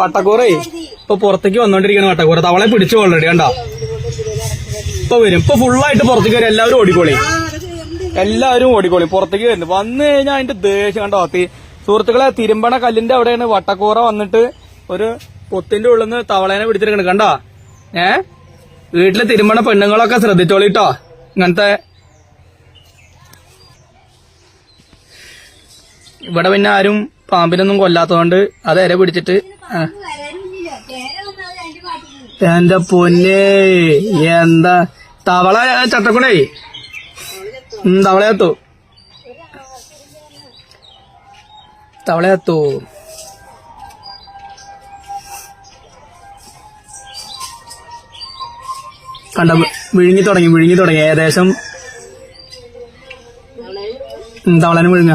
പട്ടക്കൂറേ ഇപ്പൊ പുറത്തേക്ക് വന്നോണ്ടിരിക്കണ പട്ടക്കൂറ. തവളെ പിടിച്ചു ഓൾറെഡി കണ്ടോ? ഇപ്പൊ വരും. ഇപ്പൊ ഫുള്ളായിട്ട് പുറത്തേക്ക് വരും. എല്ലാവരും ഓടിക്കോളി. എല്ലാവരും ഓടിക്കോളി. പുറത്തേക്ക് വരുന്നു. വന്നു കഴിഞ്ഞാൽ അതിന്റെ ദേഷ്യം കണ്ടോ? സുഹൃത്തുക്കളെ തിരുമ്പണ കല്ലിന്റെ അവിടെയാണ് വട്ടക്കൂറ വന്നിട്ട് ഒരു പൊത്തിന്റെ ഉള്ളിൽ നിന്ന് തവളേനെ പിടിച്ചെടുക്കണ. കണ്ടോ? ഏ? വീട്ടിലെ തിരുമ്പണ പെണ്ണുങ്ങളൊക്കെ ശ്രദ്ധിച്ചോളിട്ടോ ഇങ്ങനത്തെ ഇവിടെ പിന്നെ ആരും പാമ്പിനൊന്നും കൊല്ലാത്തതുകൊണ്ട് അത് ഇര പിടിച്ചിട്ട്. എന്റെ പൊന്നേ എന്താ? തവള ചട്ടക്കുണേ തവളയത്തു തവളയത്തു കണ്ട വിഴുങ്ങി തുടങ്ങി വിഴുങ്ങി തുടങ്ങി. ഏകദേശം തവളനെ വിഴുങ്ങ